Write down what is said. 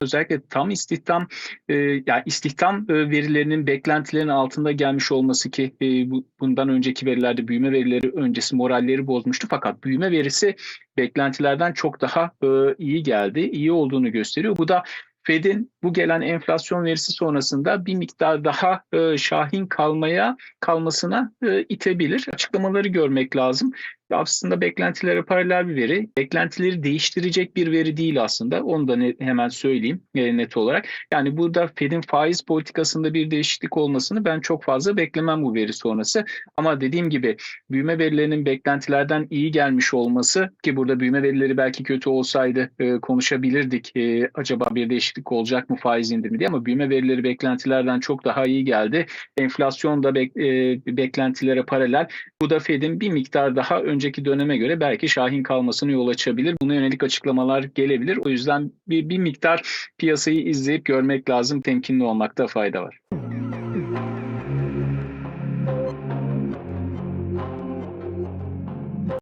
özellikle tam istihdam e, yani istihdam e, verilerinin beklentilerin altında gelmiş olması ki e, bu, bundan önceki verilerde büyüme verileri öncesi moralleri bozmuştu fakat büyüme verisi beklentilerden çok daha e, iyi geldi. iyi olduğunu gösteriyor. Bu da Fed'in bu gelen enflasyon verisi sonrasında bir miktar daha e, şahin kalmaya kalmasına e, itebilir. Açıklamaları görmek lazım. Aslında beklentilere paralel bir veri. Beklentileri değiştirecek bir veri değil aslında. Onu da ne, hemen söyleyeyim e, net olarak. Yani burada Fed'in faiz politikasında bir değişiklik olmasını ben çok fazla beklemem bu veri sonrası. Ama dediğim gibi büyüme verilerinin beklentilerden iyi gelmiş olması ki burada büyüme verileri belki kötü olsaydı e, konuşabilirdik. E, acaba bir değişiklik olacak mı faiz indirimi diye ama büyüme verileri beklentilerden çok daha iyi geldi. Enflasyon da bek, e, beklentilere paralel. Bu da Fed'in bir miktar daha önceki döneme göre belki şahin kalmasını yol açabilir. Buna yönelik açıklamalar gelebilir. O yüzden bir, bir miktar piyasayı izleyip görmek lazım. Temkinli olmakta fayda var.